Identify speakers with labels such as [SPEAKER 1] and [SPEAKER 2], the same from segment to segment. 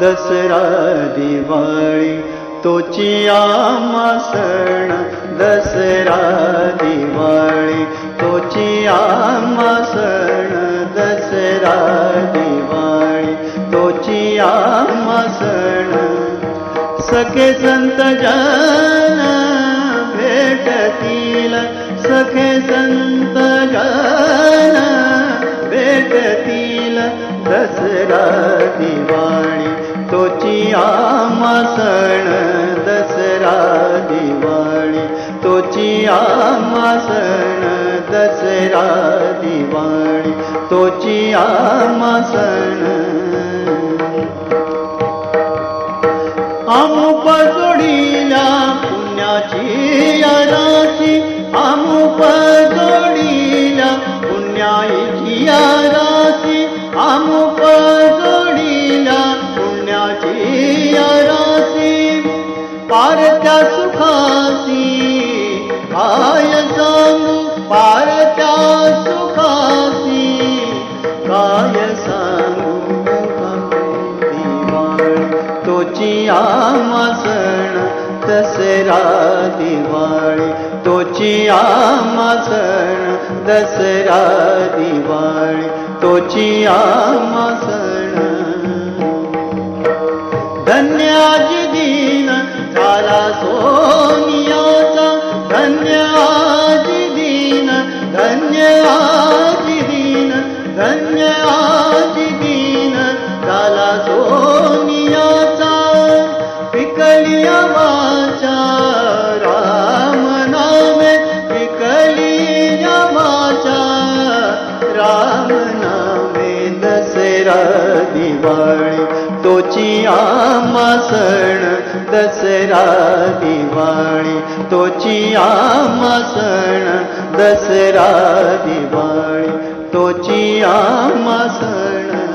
[SPEAKER 1] दसरा दिवाळी तोची आम्हा सण दसरा दिवाळी तोची आम्हा सण दसरा दिवाळी. तोची आम्हा सण सखे संत जन भेटतील. सखे संत जन भेटतील. दसरा दिवाळी तोची आम्हा सण आमासन सण दसरा दिवाळी तोची आमासन सण अमुप जोडीला पुण्याची या राशी अमुप जोडीला पुण्याची या राशी अमुप जोडीला पुण्याची या राशी पारत्या सुखा तोची आमा सण दसरा दिवाळी. तोची आमा सण दसरा दिवाळी. तोची आमा सण राम नामे दसरा दिवाळी तोची आम्हा सण दसरा दिवाळी तोची आम्हा सण दसरा दिवाळी तोची आम्हा सण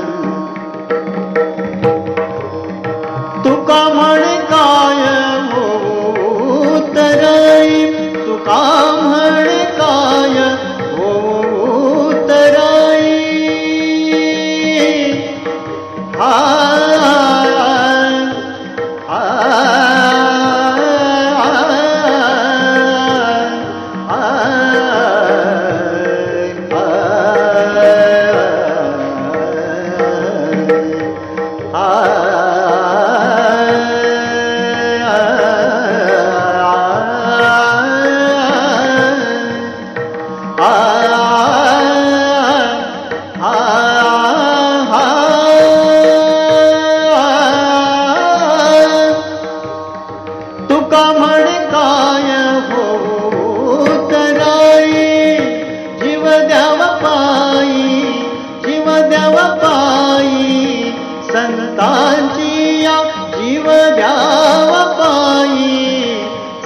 [SPEAKER 1] संतांची या जीव द्यावा पायी.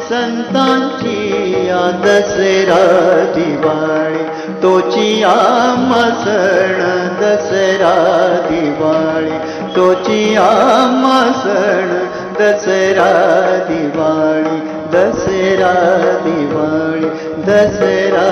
[SPEAKER 1] संतांची या दसरा दिवाळी तोची आम्हा सण दसरा दिवाळी तोची आम्हा सण दसरा दिवाळी दसरा दिवाळी दसरा